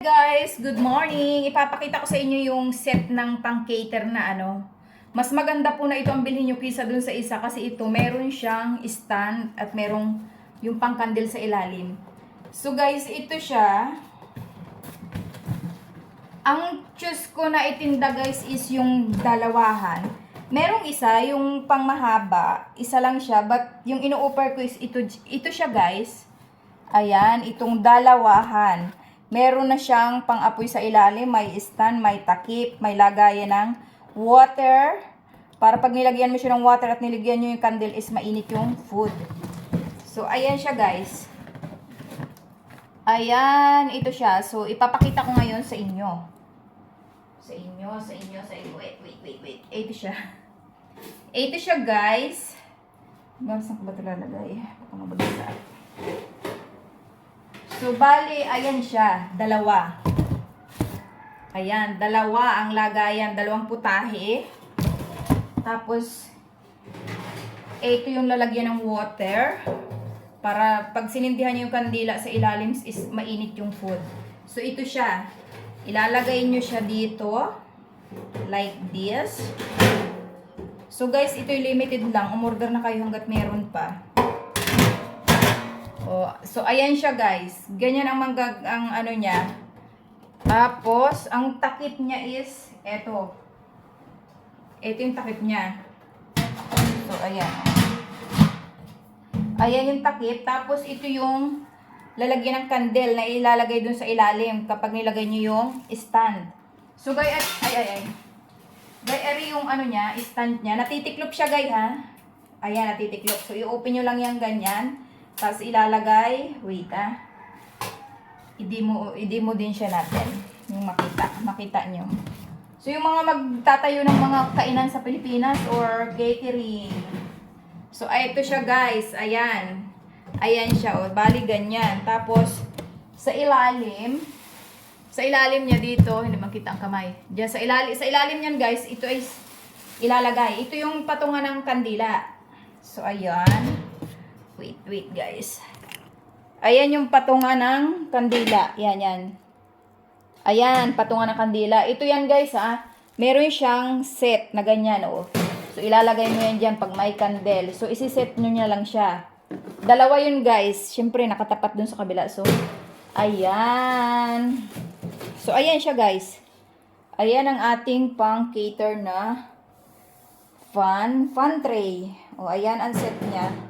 guys, good morning. Ipapakita ko sa inyo yung set ng pang-cater na ano. Mas maganda po na ito ang bilhin nyo kisa dun sa isa kasi ito meron siyang stand at merong yung pang-candle sa ilalim. So guys, ito siya. Ang choose ko na itinda guys is yung dalawahan. Merong isa, yung pang mahaba, isa lang siya, but yung ino-offer ko is ito, ito siya guys. Ayan, itong dalawahan. Meron na siyang pang-apoy sa ilalim, may stand, may takip, may lagayan ng water. Para pag nilagyan mo siya ng water at niligyan nyo yung candle is mainit yung food. So, ayan siya guys. Ayan, ito siya. So, ipapakita ko ngayon sa inyo. Sa inyo, sa inyo, sa inyo. Wait, wait, wait, wait. Ito siya. Ito siya guys. Saan ko ba ito lalagay? Baka mabagsa. So, bali, ayan siya. Dalawa. Ayan, dalawa ang lagayan. Dalawang putahe. Tapos, ito yung lalagyan ng water. Para pag sinindihan niyo yung kandila sa ilalim is mainit yung food. So, ito siya. Ilalagay nyo siya dito. Like this. So, guys, ito yung limited lang. Umorder na kayo hanggat meron pa. Oh, so ayan siya guys. Ganyan ang manggag ang ano niya. Tapos ang takip niya is eto. Ito yung takip niya. So ayan. Ayan yung takip. Tapos ito yung lalagyan ng candle na ilalagay dun sa ilalim kapag nilagay niyo yung stand. So guys, ay ay ay. Guys, yung ano niya, stand niya. Natitiklop siya guys ha. Ayan, natitiklop. So i-open nyo lang yan ganyan. Tapos ilalagay, wait ah. I-demo, i-demo din siya natin. Yung makita, makita nyo. So yung mga magtatayo ng mga kainan sa Pilipinas or catering. So ay ito siya guys, ayan. Ayan siya, oh. bali ganyan. Tapos sa ilalim, sa ilalim niya dito, hindi makita ang kamay. Diyan sa ilalim, sa ilalim niyan guys, ito ay ilalagay. Ito yung patungan ng kandila. So ayan. Wait, wait guys. Ayan yung patungan ng kandila. Yan, yan. Ayan, patungan ng kandila. Ito yan guys ha. Meron siyang set na ganyan oh. So ilalagay mo yan dyan pag may candle. So isi-set nyo niya lang siya. Dalawa yun guys. Siyempre nakatapat dun sa kabila. So ayan. So ayan siya guys. Ayan ang ating pang cater na fan, fan tray. O ayan ang set niya.